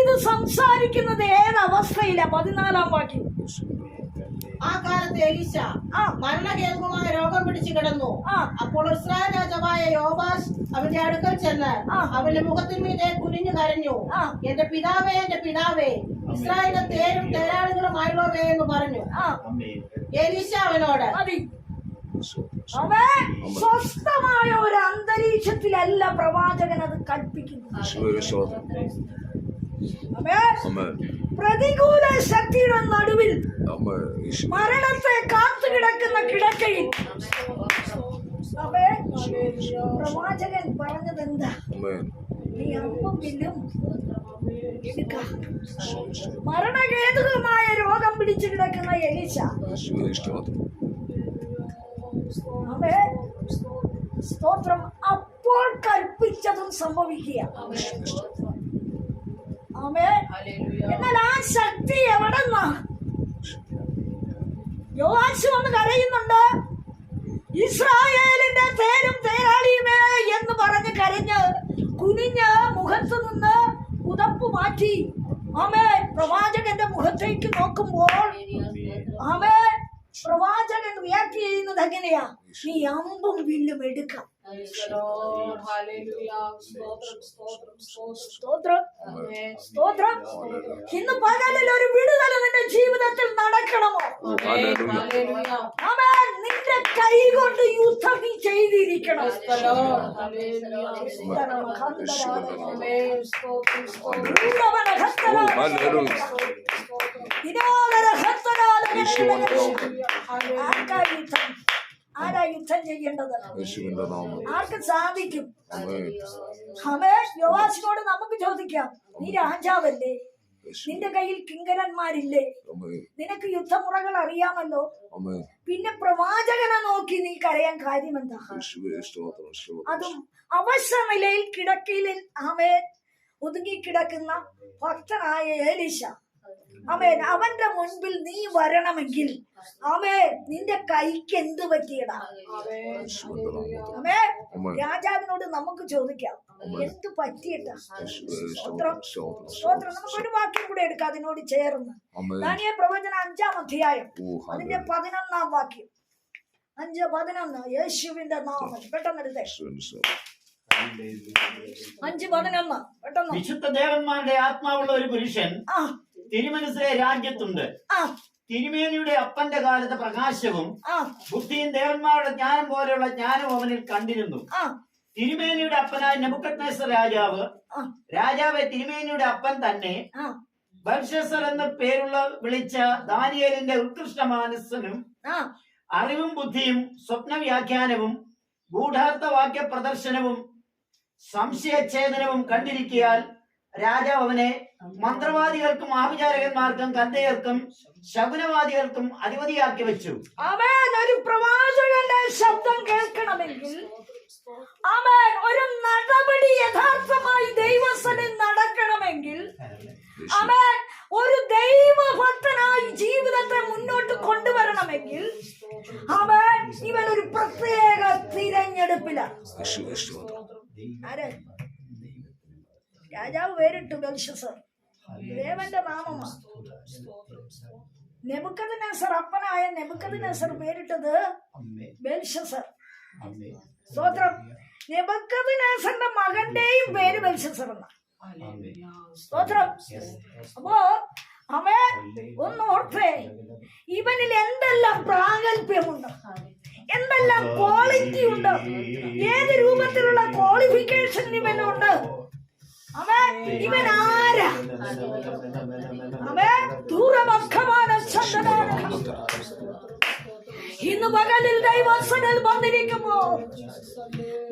ഇത് സംസാരിക്കുന്നത് ഏത് അവസ്ഥയിലാ പതിനാലാം വാക്യം. ആ കാലത്ത് എലീശ ആ. മരണഹേതുകമായ രോഗം പിടിച്ചു കിടന്നു. ആ. അപ്പോൾ ഇസ്രായേൽ രാജാവായ യോബാസ് അവന്റെ അടുക്കൽ ചെന്ന് ആ. അവന്റെ മുഖത്തിന്മീതെ കുനിഞ്ഞു കരഞ്ഞു. ആ. എന്റെ പിതാവേ എന്റെ പിതാവേ ഇസ്രായേലിന്റെ തേരും തേരാളികളുമായുള്ളവേ എന്ന് പറഞ്ഞു. എലീശ അവനോട് അവൻ സ്വസ്ഥമായ ഒരു അന്തരീക്ഷത്തിലല്ല പ്രവാചകൻ അത് ആമേൻ പ്രതികൂല ശക്തിയുടെ നടുവിൽ ആമേൻ മരണത്തെ കാത്തു കിടക്കുന്ന കിടക്കയിൽ. പ്രവാചകൻ പറഞ്ഞത് എന്താ ആമേൻ നീ അമ്പും എടുക്ക രോഗം പിടിച്ചു കിടക്കുന്ന എലിശ. സ്തോത്രം അപ്പോൾ കൽപ്പിച്ചതും സംഭവിക്കുക. എന്നാൽ ആ ശക്തി എവിടെ നിന്നാ യോവാശ് വന്ന് കരയുന്നുണ്ട്. ഇസ്രായേലിന്റെ തേരും തേരാളിയുമേ എന്ന് പറഞ്ഞ് കരഞ്ഞ് കുനിഞ്ഞ് മുഖത്ത് നിന്ന് പുതപ്പ് മാറ്റി. ആമേ പ്രവാചകന്റെ മുഖത്തേക്ക് നോക്കുമ്പോൾ ആമേ പ്രവാചകൻ റിയാക്ട് ചെയ്യുന്നത് എങ്ങനെയാ? നീ അമ്പും വില്ലും എടുക്കാം. സ്തോത്രം സ്തോത്രം ഇന്ന് പകലിൽ ഒരു വിടുതല നിന്റെ ജീവിതത്തിൽ നടക്കണമോ? നിന്റെ കൈ കൊണ്ട് യുദ്ധം നീ ചെയ്തിരിക്കണം. ആർക്കാ യുദ്ധം ആരാ യുദ്ധം ചെയ്യേണ്ടത് യേശുവിന്റെ നാമം ആർക്ക് സാധിക്കും യോവാസിനോട് നമുക്ക് ചോദിക്കാം. നീ രാജാവല്ലേ? നിന്റെ കയ്യിൽ കിങ്കരന്മാരില്ലേ? നിനക്ക് യുദ്ധമുറകൾ അറിയാമല്ലോ. പിന്നെ പ്രവാചകനെ നോക്കി നീ കരയാൻ കാര്യമെന്താ? എന്താ അതും അവശ നിലയിൽ കിടക്കയിൽ ഒതുങ്ങി കിടക്കുന്ന ഭക്തനായ ഏലിശ അവൻ അവന്റെ മുൻപിൽ നീ വരണമെങ്കിൽ ആമേൻ നിന്റെ കൈക്ക് എന്ത് പറ്റിയടാ? അമേ ആമേൻ. രാജാവിനോട് നമുക്ക് ചോദിക്കാം. എന്ത് പറ്റിയിട്ടാ? സ്തോത്രം. സ്തോത്രം നമുക്ക് ഒരു വാക്യം കൂടെ എടുക്കാം അതിനോട് ചേർന്ന്. ആമേൻ. ദാനിയ പ്രവചന അഞ്ചാം അധ്യായം. അതിന്റെ പതിനൊന്നാം വാക്യം. അഞ്ച് പതിനൊന്ന്. യേശുവിന്റെ നാമം. പെട്ടെന്ന് എടുത്തേ യേശുവിന്റെ സ്തോത്രം അഞ്ച് പതിനൊന്ന്. പെട്ടെന്ന്. വിശുദ്ധ ദേവന്മാരുടെ ആത്മാവുള്ള ഒരു പുരുഷൻ ആ. തിരുമനസിലെ രാജ്യത്തുണ്ട്. തിരുമേനിയുടെ അപ്പന്റെ കാലത്തെ പ്രകാശവും ബുദ്ധിയും ദേവന്മാരുടെ ജ്ഞാനം പോലെയുള്ള ജ്ഞാനവും അവനിൽ കണ്ടിരുന്നു. തിരുമേനിയുടെ അപ്പനായ നെബുക്കദ്നേസർ രാജാവ് രാജാവെ തിരുമേനിയുടെ അപ്പൻ തന്നെ ബൽഷസർ എന്ന പേരുള്ള വിളിച്ച ദാനിയേലിന്റെ ഉത്കൃഷ്ട മാനസനും അറിവും ബുദ്ധിയും സ്വപ്ന വ്യാഖ്യാനവും ഗൂഢാർത്ഥ വാക്യ പ്രദർശനവും സംശയഛേദനവും കണ്ടിരിക്കിയാൽ രാജാവ് അവനെ മന്ത്രവാദികൾക്കും ആഭിചാരകന്മാർക്കും കന്തയർക്കും ശകുനവാദികൾക്കും അധിപതിയാക്കി വെച്ചു. അവൻ ഒരു പ്രവാചകന്റെ ശബ്ദം കേൾക്കണമെങ്കിൽ അവൻ ഒരു നടപടി യഥാർത്ഥമായി ദൈവസനിൽ നടക്കണമെങ്കിൽ അവൻ ഒരു ദൈവഭക്തനായി ജീവിതത്തെ മുന്നോട്ട് കൊണ്ടുവരണമെങ്കിൽ അവൻ ഇവൻ ഒരു പ്രത്യേക തിരഞ്ഞെടുപ്പിലാണ്. ആര്? രാജാവ് പേരിട്ടു ബൽഷസർ ദേവന്റെ നാമമാണ് നെസർ അപ്പനായ നെബുക്കദിനസർ പേരിട്ടത് ബൽഷസർ സ്തോത്രം. നെബുക്കദിനസറിന്റെ മകന്റെയും പേര് ബൽഷസർ എന്നാണ് സ്തോത്രം. അപ്പോ അവൻ ഒന്ന് ഓർത്തേ. ഇവനിൽ എന്തെല്ലാം പ്രാഗൽഭ്യമുണ്ട്. എന്തെല്ലാം ക്വാളിറ്റി ഉണ്ട്. ഏത് രൂപത്തിലുള്ള ക്വാളിഫിക്കേഷൻ ഇവനുണ്ട്. ഇവൻ ആരാ? അവൻ ദൂരമഖമാന ഇന്ന് പകലിൽ ദൈവസനൽ വന്നിരിക്കുമ്പോ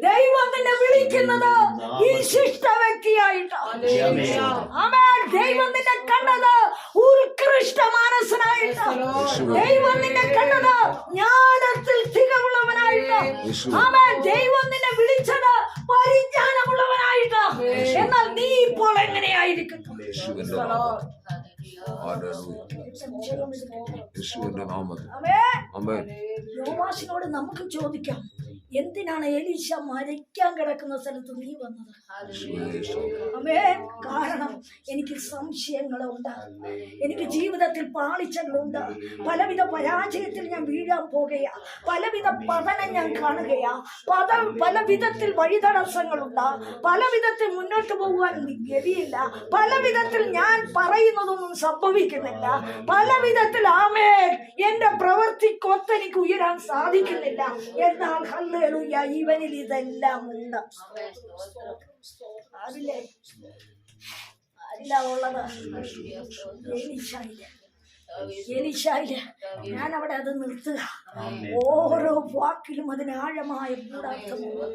ദൈവം നിന്നെ വിളിക്കുന്നത് ഈ ശിഷ്ട വ്യക്തിയായിട്ടാണ് ദൈവം നിന്നെ കണ്ടത് ഉത്കൃഷ്ട മാനസനായിട്ട് ദൈവം നിന്നെ കണ്ടത് ജ്ഞാനത്തിൽ തികവുള്ളവനായിട്ട്. അവൻ യേശുവിന്റെ നാമത്തിൽ യോവാശിനോട് നമുക്ക് ചോദിക്കാം. എന്തിനാണ് എലീശ മരിക്കാൻ കിടക്കുന്ന സ്ഥലത്ത് നീ വന്നത്? അമേ കാരണം എനിക്ക് സംശയങ്ങളുണ്ട്. എനിക്ക് ജീവിതത്തിൽ പാളിച്ചകളുണ്ട് പലവിധ പരാജയത്തിൽ ഞാൻ വീഴാൻ പോകുകയാ. പലവിധ പതനം ഞാൻ കാണുകയാ. പത പല വിധത്തിൽ വഴിതടസ്സങ്ങളുണ്ട്. പല വിധത്തിൽ മുന്നോട്ട് പോകുവാൻ ഗതിയില്ല. പല വിധത്തിൽ ഞാൻ പറയുന്നതൊന്നും സംഭവിക്കുന്നില്ല. പല വിധത്തിൽ ആമേ എന്റെ പ്രവൃത്തിക്കൊത്തെനിക്ക് ഉയരാൻ സാധിക്കുന്നില്ല. എന്നാൽ ഹല്ലേലൂയ ഇവനിൽ ഇതെല്ലാം ഉണ്ട്. അതില്ലേ അല്ല ഉള്ളത്. ഞാൻ അവിടെ അത് നിർത്തുക. ഓരോ വാക്കിലും അതിന് ആഴമായ ഗൂഢാർത്ഥമുണ്ട്.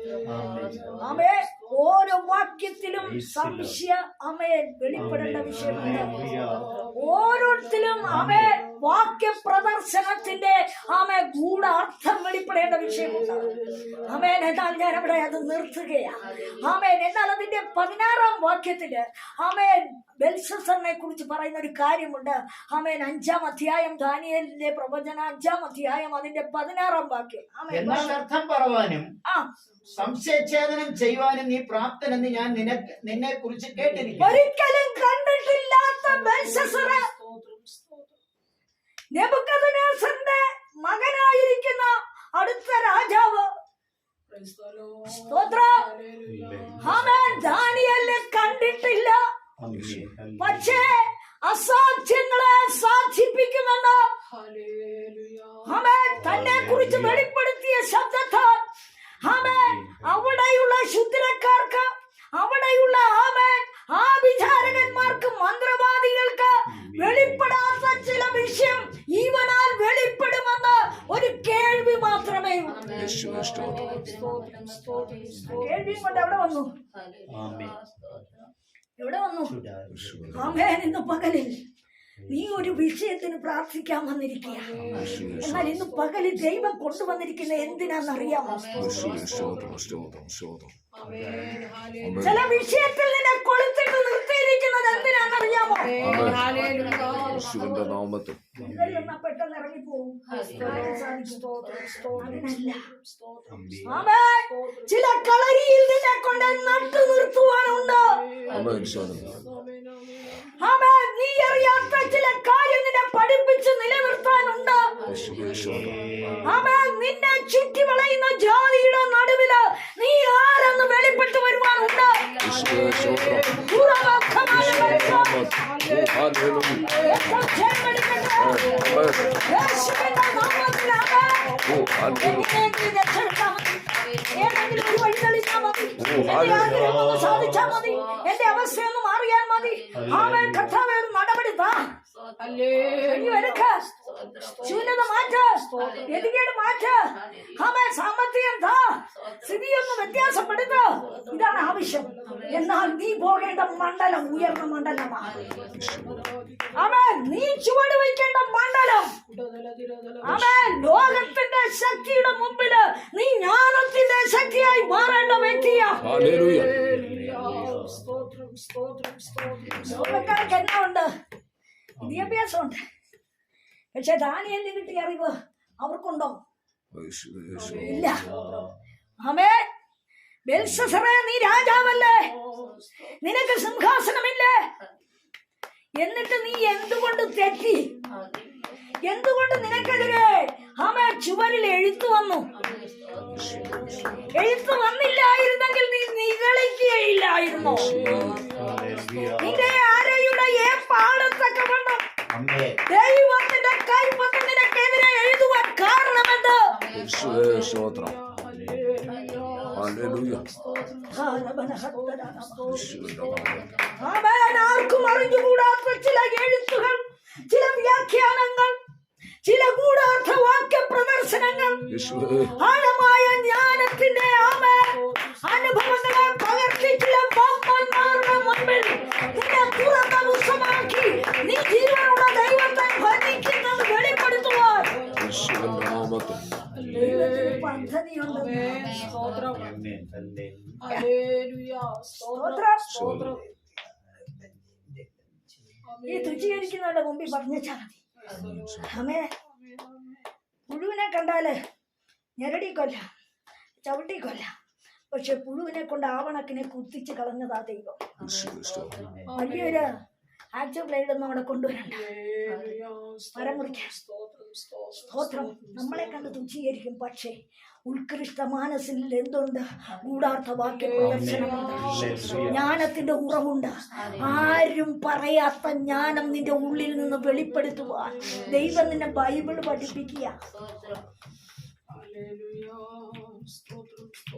ആമേ ഓരോ വാക്യത്തിലും സംശയ അമയൻ വെളിപ്പെടേണ്ട വിഷയമുണ്ട്. ഓരോരുത്തരും ആമേ വാക്യ പ്രദർശനത്തിന്റെ ആമേ ഗൂഢാർത്ഥം വെളിപ്പെടേണ്ട വിഷയമുണ്ട്. ആമേൻ എന്നാൽ ഞാൻ അവിടെ അത് നിർത്തുകയാ ആമേൻ എന്നാൽ അതിന്റെ പതിനാറാം വാക്യത്തിൽ ആമേൻ ബെൽസസറിനെ കുറിച്ച് പറയുന്ന ഒരു കാര്യമുണ്ട് ആമേൻ അഞ്ചാം അധ്യായം ദാനിയലിന്റെ പ്രവചന അഞ്ചാം അധ്യായം അതിന്റെ പതിനാറാം വാക്യം. എന്നാൽ അർത്ഥം പറവാനും ആ. സംശയഛേദനം ചെയ്യുവാനും നീ പ്രാപ്തനെന്ന് ഞാൻ നിനക്ക് നിന്നെ കുറിച്ച് കേട്ടിരിക്കുന്നു. ഒരിക്കലും കണ്ടിട്ടില്ലാത്ത ബെൽസസറ് നെബുക്കദ്നേസറിന്റെ മകനായിരിക്കുന്ന അടുത്ത രാജാവ്. ദാനിയേലിനെ കണ്ടിട്ടില്ല. പക്ഷേ അസാധ്യങ്ങളെ സാധിപ്പിക്കുമെന്ന് തന്നെ കുറിച്ച് വെളിപ്പെടുത്തിയ ശബ്ദത്താൽ ആമേൻ. അവിടെയുള്ള ശുദ്രക്കാർക്ക് അവിടെയുള്ള ആമേൻ ആ വിചാരകന്മാർക്ക് മന്ത്രവാദികൾക്ക് വെളിപ്പെടാത്ത ചില വിഷയം ഇവനാൽ വെളിപ്പെടുമെന്ന് ഒരു കേൾവി മാത്രമേ കേൾവി കൊണ്ട് എവിടെ വന്നു? എവിടെ വന്നു? ആമേൻ ഇന്ന് പകലിൽ. നീ ഒരു വിഷയത്തിന് പ്രാർത്ഥിക്കാൻ വന്നിരിക്കുക എന്നാൽ ഇന്ന് പകൽ ദൈവം കൊണ്ടുവന്നിരിക്കുന്ന എന്തിനാണെന്നറിയാമോ ചില വിഷയത്തിൽ നിന്നെ കൊളുത്തിട്ട് നിർത്തിയിരിക്കുന്നത് എന്തിനാണെന്നറിയാമോ? യേശുവിന്റെ നാമത്തിൽ. പെട്ടെന്ന് അതിനല്ല ആമേൻ ചില കളരിയിൽ നിന്നെ കൊണ്ട് നട്ടു നിർത്തുവാനുണ്ട്. നീ അറിയാത്ത ചില കാര്യം നിന്നെ പഠിപ്പിച്ച് നിലനിർത്താനുണ്ട്. നിന്നെ ചുറ്റി വളയുന്ന ജാതിയുടെ നടുവിൽ നീ ആരെന്ന് മാറിയാൽ ആമേൻ കർത്താവേ ഒരു നടപടി താ. ശൂന്യത മാറ്റ. ഗതികേട് മാറ്റ. ആമേൻ സാമ്പത്തികം താ. സ്ഥിതിയൊന്ന് വ്യത്യാസപ്പെടുത്ത. ഇതാണ് ആവശ്യം. എന്നാൽ നീ പോകേണ്ട മണ്ഡലം ഉയർന്ന മണ്ഡലമാണ് ആമേൻ നീ ചുവട് വയ്ക്കേണ്ട മണ്ഡലം. ആമേൻ ലോകത്തിന്റെ ശക്തിയുടെ മുമ്പിൽ നീ ജ്ഞാനത്തിന്റെ ശക്തിയായി മാറേണ്ട വ്യക്തിയാ. ഹല്ലേലൂയ സ്തോത്രം എന്നാ ഉണ്ട് വിദ്യാഭ്യാസമുണ്ട്. പക്ഷെ ദാനിയലിന് കിട്ടിയ അറിവ് അവർക്കുണ്ടോ? സ്തോത്രം ഇല്ല. ആമേ ബെൽസസറേ നീ രാജാവല്ലേ? നിനക്ക് സിംഹാസനമില്ലേ? എന്നിട്ട് നീ എന്തുകൊണ്ട് തെറ്റി? എന്തുകൊണ്ട് നിനക്കെതിരെ ആമേ ചുവരിൽ എഴുത്തു വന്നു? എഴുത്തു വന്നില്ലായിരുന്നെങ്കിൽ നീ നിഗളിക്കുകയില്ലായിരുന്നു നിന്റെ ആരയുടെ ഏ പാടത്തക്കവണ്ണം ദൈവത്തിന്റെ കൈപ്പത്ത് നിനക്കെതിരെ എഴുതുവാൻ കാരണമെന്ത്? സ്തോത്രം. ആർക്കും അറിഞ്ഞുകൂടാത്ത ചില എഴുത്തുകൾ ചില വ്യാഖ്യാനങ്ങൾ വാക്യ പ്രദർശനങ്ങൾ യേശുവേ. ആഴമായ ജ്ഞാനത്തിന്റെ ആമേൻ അനുഭവങ്ങളെ പകർത്തി ചില പാപ്പന്മാരുടെ മുമ്പിൽ നിന്നെ തുറന്ന പുസ്തമാക്കി നീ ജീവനുള്ള ദൈവത്തെ ഭരിക്കുന്നത് വെളിപ്പെടുത്തുവാൻ. യേശുവിന്റെ നാമത്തിൽ. ദൈവത്തിന് പദ്ധതിയുണ്ട്. സ്തോത്രം. സ്തോത്രം. ഈ തുച്ഛീകരിക്കുന്നവരുടെ മുമ്പിൽ പറഞ്ഞാ മതി. അമ്മേ പുഴുവിനെ കണ്ടാൽ ഞെരടി കൊല്ല ചവിട്ടി കൊല്ല. പക്ഷെ പുഴുവിനെ കൊണ്ട് ആവണക്കിനെ കുത്തിച്ച് കളഞ്ഞതാ ദൈവം. വലിയൊരു ആക്റ്റീവ് ബ്ലേഡ് ഒന്നും അവിടെ കൊണ്ടുവരണ്ട. മരം മുറിക്കാൻ. സ്തോത്രം. നമ്മളെ കണ്ട് തുച്ഛീകരിക്കും. പക്ഷേ ഉത്കൃഷ്ട മാനസിൽ എന്തുണ്ട്? ഗൂഢാർത്ഥ വാക്യ പ്രദർശനമുണ്ട്. ജ്ഞാനത്തിന്റെ ഉറവുണ്ട്. ആരും പറയാത്ത ജ്ഞാനം നിന്റെ ഉള്ളിൽ നിന്ന് വെളിപ്പെടുത്തുവാൻ ദൈവം നിന്നെ ബൈബിൾ പഠിപ്പിക്കുക.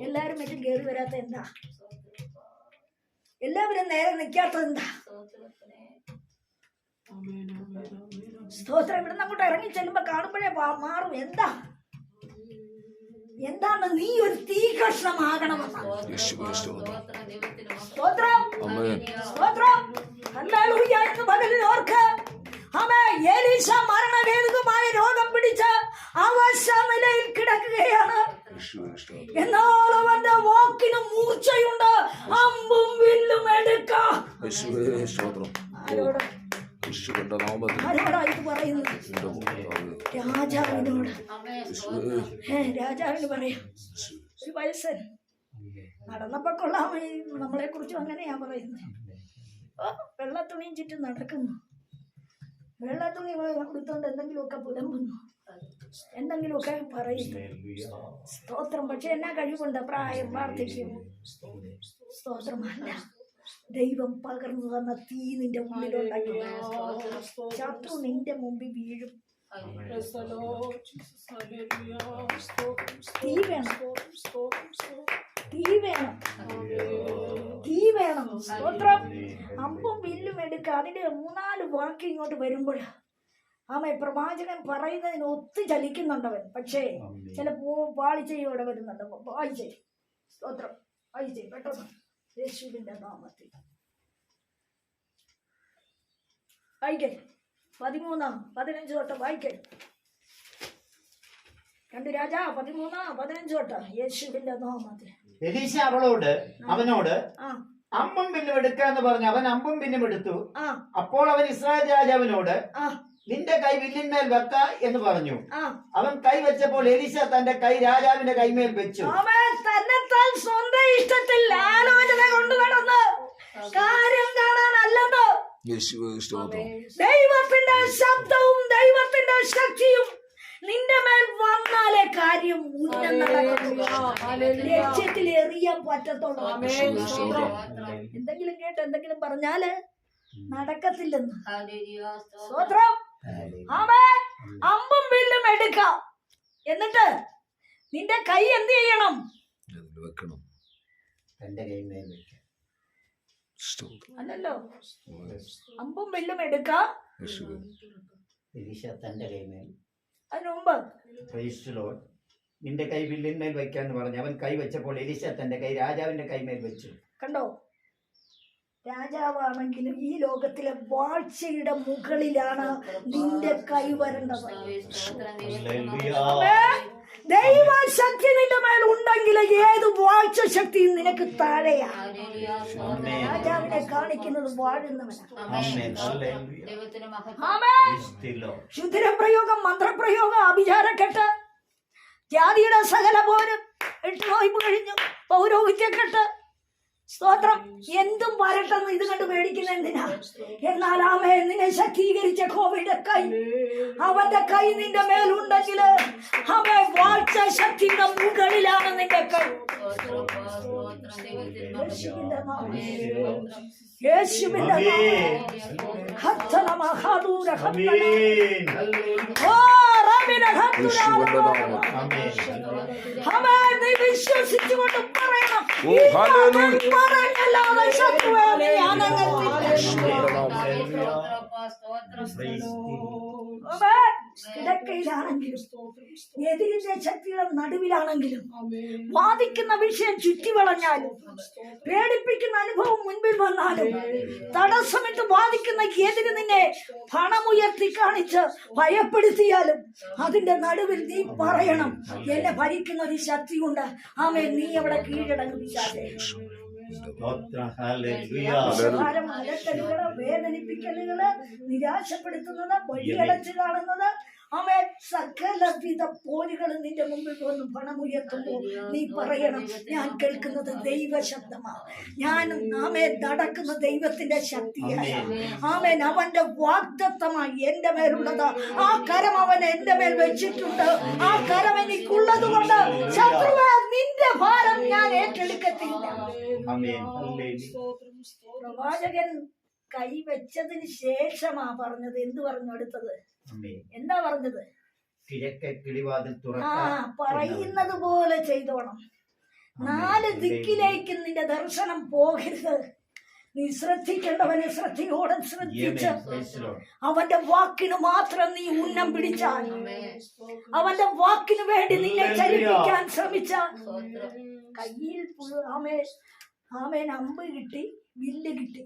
എല്ലാരും മറ്റും കയറി വരാത്ത എന്താ? എല്ലാവരും നേരെ നിൽക്കാത്തത് എന്താ? സ്തോത്രം. ഇവിടെ അങ്ങോട്ട് ഇറങ്ങി ചെല്ലുമ്പോ കാണുമ്പോഴേ മാറും. എന്താ? എന്താണ് നീ ഒരു തീ കഷ്ണമാകണമെന്ന്? സ്തോത്രം. സ്തോത്രം. ആമേൻ സ്തോത്രം. ഹല്ലേലൂയ എന്ന് പകലിൽ ഓർക്ക്. ആമേ ഏലീശ മരണവേദകമായ രോഗം പിടിച്ച് അവശ നിലയിൽ കിടക്കുകയാണ് എന്നാൽ അവന്റെ വാക്കിന് മൂർച്ചയുണ്ട്. അമ്പും വില്ലും എടുക്കാം. രാജാവിന് പറയാം. ഒരു വയസ്സൻ നടന്നപ്പോ കൊള്ളാം. നമ്മളെ കുറിച്ചും അങ്ങനെയാ പറയുന്നത് ഓ വെള്ളത്തുണിയും ചുറ്റും നടക്കുന്നു. വെള്ളത്തുണി കൊടുത്തോണ്ട് എന്തെങ്കിലുമൊക്കെ പുലമ്പുന്നു. എന്തെങ്കിലുമൊക്കെ പറയുന്നു. സ്തോത്രം. പക്ഷെ എന്നാ കഴിവുണ്ട്? പ്രായം വാർദ്ധക്യം സ്തോത്രമല്ല ദൈവം പകർന്നു തന്ന തീ നിന്റെ ഉള്ളിലുണ്ടാക്കി. ശത്രു നിന്റെ മുമ്പിൽ വീഴും. തീ വേണം തീ വേണം തീ വേണം സ്തോത്രം അമ്പും വില്ലും എടുക്കുക അതിന്റെ മൂന്നാൽ വാക്ക് ഇങ്ങോട്ട് വരുമ്പോൾ ആമേ പ്രവാചകൻ പറയുന്നതിന് ഒത്തു ചലിക്കുന്നുണ്ടവൻ. പക്ഷേ ചില പാളിച്ചയോടെ വരുന്നുണ്ട്. വായിച്ചേ സ്തോത്രം വായിച്ചേ പെട്ടെന്ന്. യേശുവിന്റെ നാമത്തിൽ. വായിക്കേ. പതിമൂന്നാം പതിനഞ്ച് തൊട്ട് വായിക്കേ. രണ്ട് രാജാ പതിമൂന്നാം പതിനഞ്ച് തൊട്ട് യേശുവിന്റെ നാമത്തിൽ. എലീശ അവളോട് അവനോട് അമ്പും പിന്നും എടുക്കാന്ന് പറഞ്ഞു. അവൻ അമ്പും പിന്നും എടുത്തു. അപ്പോൾ അവൻ ഇസ്രായേൽ രാജാവിനോട് നിന്റെ കൈ വില്ലിന്മേൽ വെക്ക എന്ന് പറഞ്ഞു. അവൻ കൈ വെച്ചപ്പോൾ എലീശ തന്റെ കൈ രാജാവിന്റെ കൈമേൽ വെച്ചു. അവൻ തന്നെത്താൻ സ്വന്തം ഇഷ്ടത്തിൽ ആലോചന കൊണ്ടു നടന്ന് കാര്യം കാണാനല്ലെന്ന് ദൈവത്തിന്റെ ശബ്ദവും ദൈവത്തിന്റെ ശക്തിയും നിന്റെ മേൽ വന്നാലേ കാര്യം. ലക്ഷ്യത്തിൽ എറിയാൻ പറ്റത്തുള്ളൂ. എന്തെങ്കിലും കേട്ട് എന്തെങ്കിലും പറഞ്ഞാൽ നടക്കത്തില്ലെന്ന്. അമ്പും വില്ലും എടുക്കാം. എന്നിട്ട് നിന്റെ കൈ എന്ത് ചെയ്യണം? വെക്കണം. തന്റെ കൈമേൽ വെക്ക. സ്തോത്രം. അല്ലല്ലോ. അമ്പും വില്ലും എടുക്കാം. തന്റെ കൈമേൽ അതിനു മുമ്പ് Praise നിന്റെ കൈ വില്ലിന്മേൽ വയ്ക്കാന്ന് പറഞ്ഞു അവൻ കൈ വെച്ചപ്പോൾ എലിശ തന്റെ കൈ രാജാവിന്റെ കൈമേൽ വെച്ചു. കണ്ടോ? രാജാവാണെങ്കിലും ഈ ലോകത്തിലെ വാഴ്ചയുടെ മുകളിലാണ് നിന്റെ കൈ വരേണ്ടത്. ആമേൻ. ദൈവശക്തി നിന്റെ മേൽ ഉണ്ടെങ്കിൽ ഏത് വാഴ്ച ശക്തിയും നിനക്ക് താഴെയാ. രാജാവിനെ കാണിക്കുന്നത് വാഴുന്നവനാണ് ആമേൻ. ശുദ്ധിരപ്രയോഗം മന്ത്രപ്രയോഗം അഭിചാരക്കെട്ട്. ജാതിയുടെ സകല പോരും എട്ട് നോയിപ്പ് കഴിഞ്ഞു. പൗരോഹിത്യക്കെട്ട്. സ്തോത്രം. എന്തും വരട്ടെന്ന് ഇത് കണ്ട് മേടിക്കുന്ന എന്തിനാ? എന്നാൽ ആമേ നിന്നെ ശക്തീകരിച്ച കോവിഡ് കൈ. അവന്റെ കൈ നിന്റെ മേലുണ്ടെങ്കിൽ അവൻ വാഴ്ച ശക്തി മുകളിലാണ് നിന്റെ കൈ. യേശുവിന്റെ. ഓ, റബ്ബിന ഹത്തുര യേശുവിന്റെ ഹത്തുര. നാമത്തിൽ ആമേൻ. നീ വിശ്വസിച്ചുകൊണ്ട് പറയണം ഓ, ഈ ഹല്ലേലൂയ. കിടക്കയിലാണെങ്കിലും എതിരിന്റെ ശക്തിയുടെ നടുവിലാണെങ്കിലും വാദിക്കുന്ന വിഷയം ചുറ്റി വളഞ്ഞാലും പേടിപ്പിക്കുന്ന അനുഭവം മുൻപിൽ വന്നാലും തടസ്സമിട്ട് വാദിക്കുന്ന എതിര് നിന്നെ പണമുയർത്തി കാണിച്ച് ഭയപ്പെടുത്തിയാലും അതിന്റെ നടുവിൽ നീ പറയണം. എന്നെ ഭരിക്കുന്ന ഒരു ശക്തിയുണ്ട്. ആമേ നീ അവിടെ കീഴടങ്ങും വേദനിപ്പിക്കലുകൾ നിരാശപ്പെടുത്തുന്നത് വഴിയടച്ചു കാണുന്നത് അവൻ സകലവിധ പോരുകളും നിന്റെ മുമ്പിൽ വന്ന് പണമുയർത്തുമ്പോൾ നീ പറയണം ഞാൻ കേൾക്കുന്നത് ദൈവ ശബ്ദമാണ് ഞാൻ ആമേ നടക്കുന്ന ദൈവത്തിന്റെ ശക്തിയായ ആമേൻ. അവന്റെ വാഗ്ദത്തമായി എന്റെ മേലുള്ളത് ആ കരം അവൻ എന്റെ മേൽ വെച്ചിട്ടുണ്ട്. ആ കരം എനിക്കുള്ളത് കൊണ്ട് ശത്രുവ നിന്റെ ഭാരം ഞാൻ ഏറ്റെടുക്കത്തില്ല. പ്രവാചകൻ കൈവച്ചതിന് ശേഷമാ പറഞ്ഞത്. എന്ത് പറഞ്ഞു അടുത്തത്? എന്താ പറഞ്ഞത്? കിഴക്കെ കിളിവാതിൽ ആ പറയുന്നത് പോലെ ചെയ്തോണം. നാല് ദിക്കിലേക്ക് നിന്റെ ദർശനം പോകരുത്. നീ ശ്രദ്ധിക്കേണ്ടവനെ ശ്രദ്ധയോടെ ശ്രദ്ധിച്ച്. അവന്റെ വാക്കിന് മാത്രം നീ ഉന്നം പിടിച്ചാൽ. അവന്റെ വാക്കിന് വേണ്ടി നിന്നെ ചലിപ്പിക്കാൻ ശ്രമിച്ച കയ്യിൽ ആമേൻ അമ്പ് കിട്ടി വില്ല് കിട്ടി.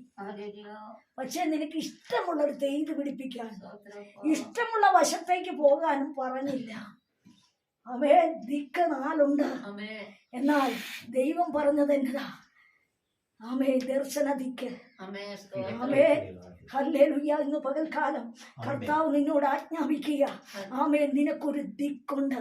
പക്ഷെ നിനക്ക് ഇഷ്ടമുള്ളൊരു തെയ്ത് പിടിപ്പിക്കാൻ. ഇഷ്ടമുള്ള വശത്തേക്ക് പോകാനും പറഞ്ഞില്ല. അവേ ദിക്ക നാലുണ്ട് എന്നാൽ ദൈവം പറഞ്ഞത് എന്നതാ. ആമേ ദർശന ദിക്ക്. ആമേ ഹല്ലേലൂയ ഇന്ന് പകൽക്കാലം കർത്താവ് നിന്നോട് ആജ്ഞാപിക്കുക. ആമേ നിനക്കൊരു ദിക്കുണ്ട്.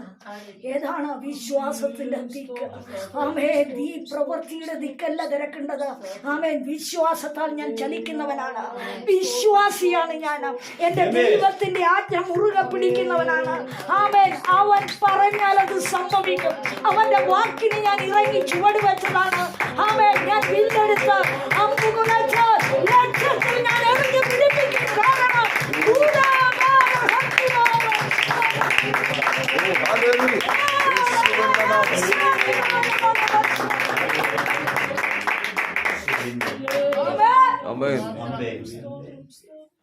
ഏതാണ് വിശ്വാസത്തിന്റെ ദിക്ക്? ആമേ നീ പ്രവൃത്തിയുടെ ദിക്കല്ല തിരക്കേണ്ടത്. ആമേ വിശ്വാസത്താൽ ഞാൻ ചലിക്കുന്നവനാണ്. വിശ്വാസിയാണ് ഞാൻ. എന്റെ ദൈവത്തിന്റെ ആജ്ഞ മുറുകെ പിടിക്കുന്നവനാണ്. ആമേൻ. അവൻ പറഞ്ഞാൽ അത് സംഭവിക്കും. അവന്റെ വാക്കിന് ഞാൻ ഇറങ്ങി ചുവട് വെച്ചതാണ്. ആമേൻ. ഞാൻ വീണ്ടെടുത്ത് അമ്പുകുലച്ച്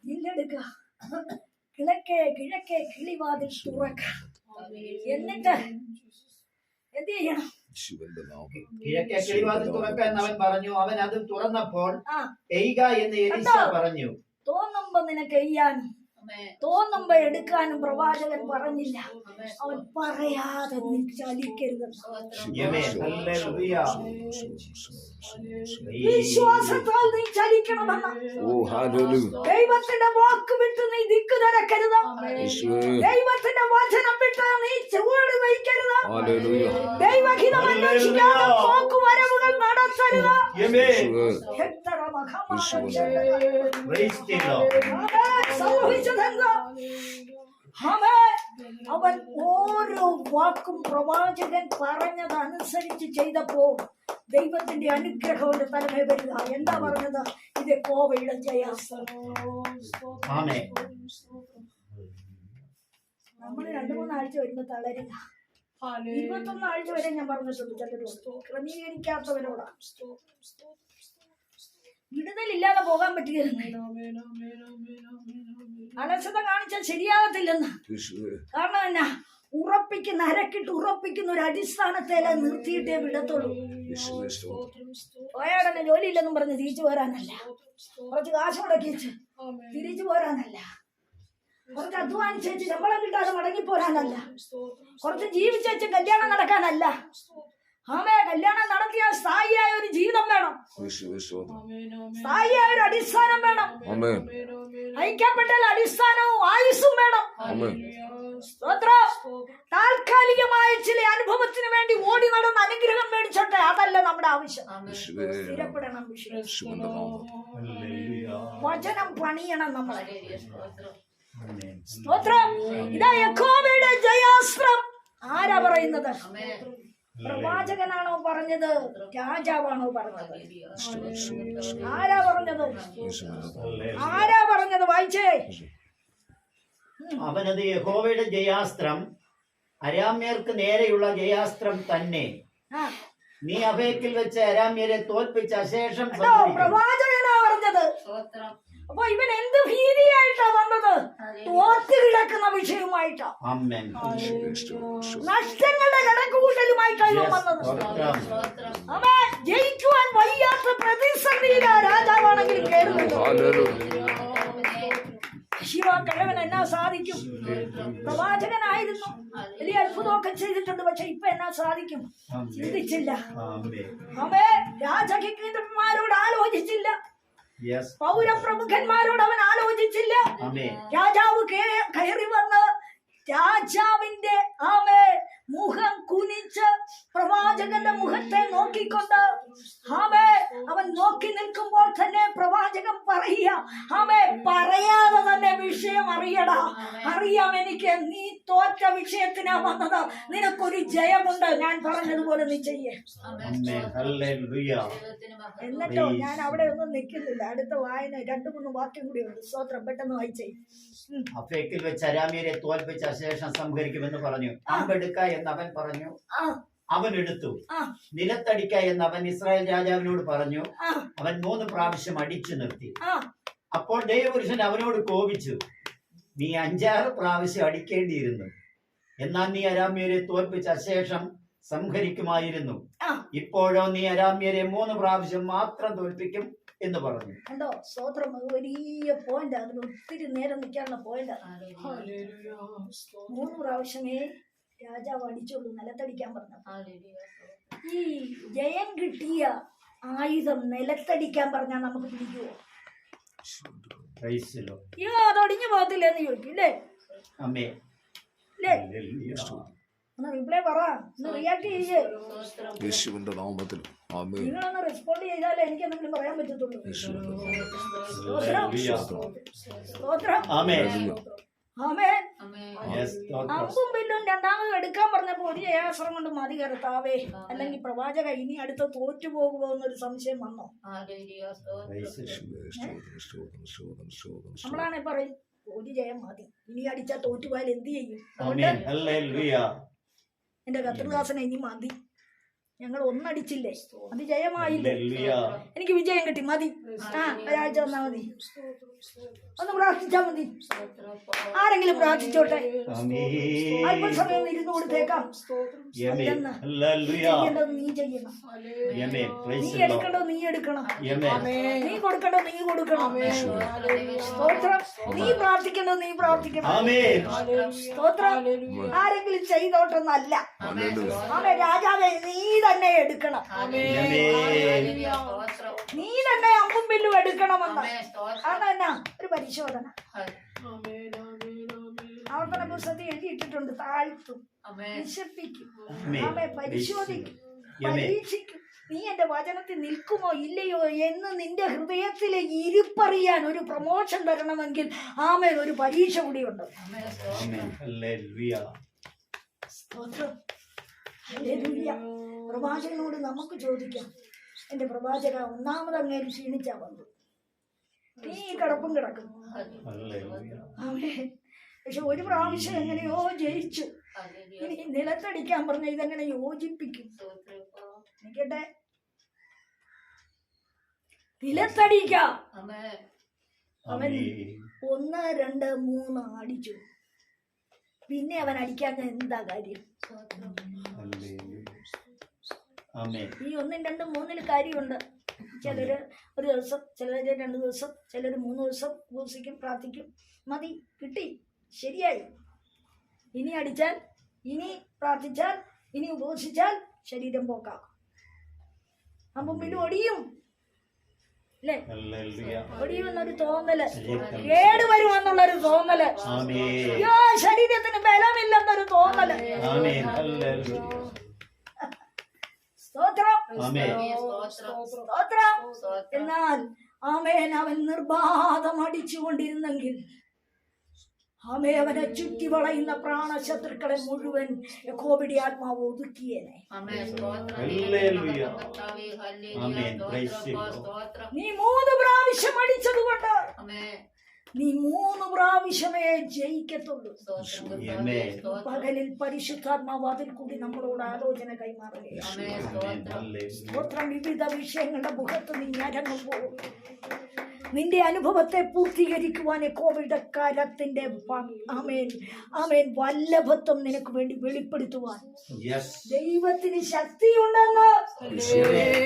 വില്ലെടുക്കുക കിഴക്കേ കിഴക്കേ കിളിവാതിൽ തുറക്ക. എന്നിട്ട് എന്ത് ചെയ്യണം? കിഴക്കേ കിളിവാതിൽ തുറക്കാൻ അവൻ പറഞ്ഞു. അവൻ അത് തുറന്നപ്പോൾ എയ്ക എന്ന് എലീശ പറഞ്ഞു. തോന്നുമ്പോ നിനക്ക് ചെയ്യാനും തോന്നുമ്പോ എടുക്കാനും പ്രവാചകൻ പറഞ്ഞില്ല. അവൻ പറയാതെ നീ ചലിക്കരുത്. വിശ്വാസത്താൽ നീ ചലിക്കണമെന്ന്. ദൈവത്തിന്റെ വാക്ക് വിട്ട് നീ ദിക്ക് തരക്കരുത് ദൈവത്തിന്റെ വചനം വിട്ട് നീ ചൂട് വയ്ക്കരുത്. ദൈവഹിതം അന്വേഷിക്കാതെ പോക്കുവരവുകൾ നടത്തരുത്. എത്ര സംഭവിച്ചതെന്താ അവൻ ഓരോ വാക്കും പ്രവാചകൻ പറഞ്ഞതനുസരിച്ച് ചെയ്തപ്പോൾ ദൈവത്തിന്റെ അനുഗ്രഹം അവന്റെ തലമേ വരിക. എന്താ പറഞ്ഞത്? ഇത് കോവയുടെ ജയാസ്ത്രം. നമ്മൾ രണ്ടു മൂന്നാഴ്ച വരുമ്പോ തളരുക ഇരുപത്തൊന്നാഴ്ച വരെ ഞാൻ പറഞ്ഞു ചിലരോട് ക്രമീകരിക്കാത്തവരോടാ. വിടുതലില്ലാതെ പോകാൻ പറ്റുകയില്ലെന്ന്. അലസത കാണിച്ചാൽ ശരിയാകത്തില്ലെന്ന്. കാരണം എന്നാ? ഉറപ്പിക്കുന്ന അരക്കിട്ട് ഉറപ്പിക്കുന്ന ഒരു അടിസ്ഥാനത്തേല നിർത്തിയിട്ടേ വിടത്തുള്ളൂ. യേശുവേ ജോലി ഇല്ലെന്നും പറഞ്ഞ് തിരിച്ചു പോരാനല്ല. കുറച്ച് കാശ് മുടക്കി വെച്ച് തിരിച്ചു പോരാനല്ല. കുറച്ച് അധ്വാനിച്ചേച്ച് ശമ്പളം കിട്ടാതെ മടങ്ങി പോരാനല്ല കുറച്ച് ജീവിച്ചേച്ച് കല്യാണം നടക്കാനല്ല. ആമേ കല്യാണം നടത്തിയാൽ സ്ഥായിയായ ഒരു ജീവിതം വേണം. സ്ഥായിയായ ഒരു അടിസ്ഥാനം വേണം. ആമേൻ. ഐക്യപ്പെട്ടാൽ അടിസ്ഥാനവും ആയുസ്സും വേണം. ആമേൻ. സ്തോത്രം. താൽക്കാലികമായ ചില അനുഭവത്തിന് വേണ്ടി ഓടി നടന്ന് അനുഗ്രഹം മേടിച്ചോട്ടെ. അതല്ല നമ്മുടെ ആവശ്യം. സ്ഥിരപ്പെടണം. വചനം പണിയണം നമ്മളെ. ആമേൻ. സ്തോത്രം. ഇതാ യക്കോബയുടെ ജയാസ്ത്രം. ആരാ പറയുന്നത്? പ്രവാചകനാണോ പറഞ്ഞത്? രാജാവാണോ പറഞ്ഞത്? ആരാ പറഞ്ഞത്. ആരാ പറഞ്ഞത്? വായിച്ചേ. അവനത് യഹോവയുടെ ജയാസ്ത്രം അരാമ്യർക്ക് നേരെയുള്ള ജയാസ്ത്രം തന്നെ. നീ അഭയത്തിൽ വെച്ച് അരാമ്യരെ തോൽപ്പിച്ച ശേഷം. പ്രവാചകനാ പറഞ്ഞത്. അപ്പൊ ഇവൻ എന്ത് ഭീതിയായിട്ടാ വന്നത്? തോർത്ത് കിടക്കുന്ന വിഷയമായിട്ടാ നഷ്ടങ്ങളുടെ കണക്കുകൂട്ടലുമായിട്ടാ ഇവൻ വന്നത്. അവൻ ജയിക്കുവാൻ വയ്യാത്ത പ്രതിസന്ധിയിലാ രാജാവാണെങ്കിലും കേറുന്നത്. അയ്യോ കിഴവൻ എന്നാ സാധിക്കും? പ്രവാചകനായിരുന്നു. വലിയ അത്ഭുതമൊക്കെ ചെയ്തിട്ടുണ്ട് പക്ഷെ ഇപ്പൊ എന്നാ സാധിക്കും? ചിന്തിച്ചില്ല. ആമേൻ അവൻ രാജകിങ്കന്മാരോട് ആലോചിച്ചില്ല. പൗരപ്രമുഖന്മാരോട് അവൻ ആലോചിച്ചില്ല. രാജാവ് കയറി വന്ന് രാജാവിന്റെ ആമേ മുഖം കുനിച്ച് പ്രവാചകന്റെ മുഖത്തെ നോക്കിക്കൊണ്ട് ആമേ അവൻ നോക്കി നിൽക്കുമ്പോൾ തന്നെ പ്രവാചകൻ പറയുക. ആമേ പറയാതെ തന്നെ വിഷയം അറിയടാ. അറിയാം എനിക്ക് നീ തോറ്റ വിഷയത്തിനാ വന്നത്. നിനക്കൊരു ജയമുണ്ട്. ഞാൻ പറഞ്ഞതുപോലെ നീ ചെയ്യേ. എന്നിട്ടോ ഞാൻ അവിടെ ഒന്നും നിൽക്കുന്നില്ല. അടുത്ത വായന രണ്ടു മൂന്ന് വാക്യം കൂടി ഉണ്ട്. സ്തോത്രം പെട്ടെന്ന് വായിച്ചേ. അഫേക്കിൽ വെച്ച് അരാമിയരെ തോൽപ്പിച്ച ശേഷം സംഹരിക്കുമെന്ന് പറഞ്ഞു. അമ്പെടുക്ക എന്ന് അവൻ പറഞ്ഞു. അവൻ എടുത്തു. നിലത്തടിക്ക എന്ന് അവൻ ഇസ്രായേൽ രാജാവിനോട് പറഞ്ഞു. അവൻ മൂന്ന് പ്രാവശ്യം അടിച്ചു നിർത്തി. അപ്പോൾ ദൈവപുരുഷൻ അവനോട് കോപിച്ചു. നീ അഞ്ചാറ് പ്രാവശ്യം അടിക്കേണ്ടിയിരുന്നു. എന്നാൽ നീ അരാമ്യരെ തോൽപ്പിച്ച ശേഷം സംഹരിക്കുമായിരുന്നു. ഇപ്പോഴോ നീ അരാമ്യരെ മൂന്ന് പ്രാവശ്യം മാത്രം തോൽപ്പിക്കും എന്ന് പറഞ്ഞു. കണ്ടോ? സ്തോത്രം. വലിയ പോയിന്റ് അതിന് ഒത്തിരി നേരം നിൽക്കാനുള്ള പോയിന്റ് മൂന്ന് പ്രാവശ്യമേ രാജാവ് അടിച്ചോളൂ നിലത്തടിക്കാൻ പറഞ്ഞു ഈ ജയം കിട്ടിയ ആയുധം നിലത്തടിക്കാൻ പറഞ്ഞാൽ നമുക്ക് പിടിക്കുവോ. അയ്യോ അത് ഒടിഞ്ഞു പോകത്തില്ലെന്ന് ചോദിക്കും ഇല്ലേ? ഒന്ന് റിപ്ലൈ പറ ഒന്ന് റിയാക്ട് ചെയ്യേ. യേശുവിന്റെ നാമത്തിൽ. ആമേൻ. നിങ്ങളൊന്ന് റെസ്പോണ്ട് ചെയ്താലേ എനിക്ക് എന്തെങ്കിലും പറയാൻ പറ്റത്തുള്ളൂ. ആമേൻ. അമ്പും രണ്ടാമത് എടുക്കാൻ പറഞ്ഞപ്പോ ഒരു ജയാശ്രം കൊണ്ട് മതി കരുത്താവേ അല്ലെങ്കിൽ പ്രവാചക ഇനി അടുത്ത് തോറ്റു പോകുമോ എന്നൊരു സംശയം വന്നോ. നമ്മളാണെ പറയും ഒരു ജയം മതി. ഇനി അടിച്ചാൽ തോറ്റുപോയാൽ എന്ത് ചെയ്യും? എന്റെ കത്രിദാസനെ ഇനി മതി. ഞങ്ങൾ ഒന്നടിച്ചില്ലേ? അത് ജയമായില്ലേ? എനിക്ക് വിജയം കിട്ടി മതി. ആ ഒരാഴ്ച വന്നാ മതി. ഒന്ന് പ്രാർത്ഥിച്ചാ മതി. ആരെങ്കിലും പ്രാർത്ഥിച്ചോട്ടെ. അല്പസമയം ഇരുന്ന് കൊടുത്തേക്കാം. നീ ചെയ്യണം. നീ നീ എടുക്കണം. നീ കൊടുക്കണ്ടോ നീ കൊടുക്കണം. സ്തോത്രം. നീ പ്രാർത്ഥിക്കണ്ടോ നീ പ്രാർത്ഥിക്കണം. സ്തോത്രം. ആരെങ്കിലും ചെയ്തോട്ടെന്നല്ല. ആമേ രാജാവേ നീ തന്നെ എടുക്കണം. ആമേൻ. നീ തന്നെ അമ്പും ബില്ലും എടുക്കണമെന്ന്. കാരണം എന്നാ? ഒരു പരിശോധന. ആവർത്തന പുസ്തകത്തിൽ എഴുതിയിട്ടിട്ടുണ്ട് താഴ്ത്തും. വിശപ്പിക്കും. ആമേൻ. ആമേ പരിശോധിക്കും. ആമേൻ. പരീക്ഷിക്കും. നീ എന്റെ വചനത്തിൽ നിൽക്കുമോ ഇല്ലയോ എന്ന് നിന്റെ ഹൃദയത്തിലെ ഇരിപ്പറിയാൻ ഒരു പ്രമോഷൻ തരണമെങ്കിൽ ആമേൽ ഒരു പരീക്ഷ കൂടിയുണ്ട്. സ്തോത്രം. പ്രവാചകനോട് നമുക്ക് ചോദിക്കാം. എന്റെ പ്രവാചക ഒന്നാമത് അങ്ങേര് ക്ഷീണിച്ചാ വന്നു നീ കിടപ്പും കിടക്കും. പക്ഷെ ഒരു പ്രാവശ്യം എങ്ങനെയോ ജയിച്ചു. ഇനി നിലത്തടിക്കാൻ പറഞ്ഞ ഇതെങ്ങനെ യോജിപ്പിക്കും. നിലത്തടിക്കാം. അവൻ. ഒന്ന് രണ്ട് മൂന്ന് അടിച്ചു. പിന്നെ അവൻ അടിക്കാൻ എന്താ കാര്യം. ഈ ഒന്നും രണ്ടും മൂന്നിൽ കാര്യമുണ്ട്. ചിലര് ഒരു ദിവസം ചിലര് രണ്ട് ദിവസം ചിലര് മൂന്ന് ദിവസം ഉപസിക്കും പ്രാർത്ഥിക്കും. മതി കിട്ടി. ശരിയായി. ഇനി അടിച്ചാൽ ഇനി പ്രാർത്ഥിച്ചാൽ ഇനി ഉപവസിച്ചാൽ ശരീരം പോക്കാം. അപ്പം പിന്നെ ഒടിയും. അല്ലേ. ഒടിയുമെന്നൊരു തോന്നൽ. കേട് വരുമെന്നുള്ളൊരു തോന്നൽ. ശരീരത്തിന് ബലമില്ലെന്നൊരു തോന്നൽ ആമേൻ. Hallelujah. സ്തോത്രം ആമേൻ. സ്തോത്രം എന്നാൽ ആമേൻ അവൻ നിർബാധം അടിച്ചുകൊണ്ടിരുന്നെങ്കിൽ ആമേ അവനെ ചുറ്റി വളയുന്ന പ്രാണശത്രുക്കളെ മുഴുവൻ കോവിഡ് ആത്മാവ് ഒതുക്കിയേനെ. നീ മൂന്ന് പ്രാവശ്യം അടിച്ചതുകൊണ്ട് നീ മൂന്ന് പ്രാവശ്യമേ ജയിക്കത്തുള്ളൂ. പകലിൽ പരിശുദ്ധാത്മാവ് അതിൽ കൂടി നമ്മളോട് ആലോചന കൈമാറുകയാണ് വിവിധ വിഷയങ്ങളുടെ മുഖത്ത് നീ പോകും നിന്റെ അനുഭവത്തെ പൂർത്തീകരിക്കുവാൻ കോവിഡ് കാലത്തിന്റെ ആമേൻ. ആമേൻ. വല്ലഭത്വം നിനക്ക് വേണ്ടി വെളിപ്പെടുത്തുവാൻ. ദൈവത്തിന് ശക്തിയുണ്ടെന്ന്.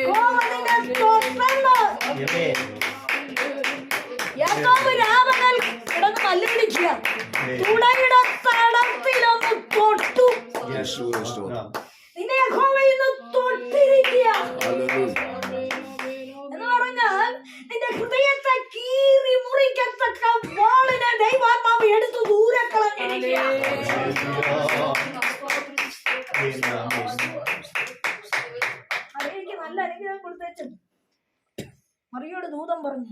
ഉണ്ടെന്ന് തുറന്ന് ആമേൻ. യാക്കോബ് രാപകൽ കിടന്ന് അല്ല വിളിക്കുക തുടയുടെ തടത്തിലൊന്ന് തൊട്ടു. നിന്നെ യഹോവയിൽ നിന്ന് തൊട്ടിരിക്കുക. എന്ന് പറഞ്ഞാൽ നിന്റെ ഹൃദയത്തെ കീറി മുറിക്കത്തക്ക വാളിനെ ദൈവാത്മാവ് എടുത്തു ദൂരെ കളഞ്ഞിരിക്കുക നല്ല അനുഗ്രഹം കൊടുത്തേച്ചും മറിയോട് ദൂതം പറഞ്ഞു.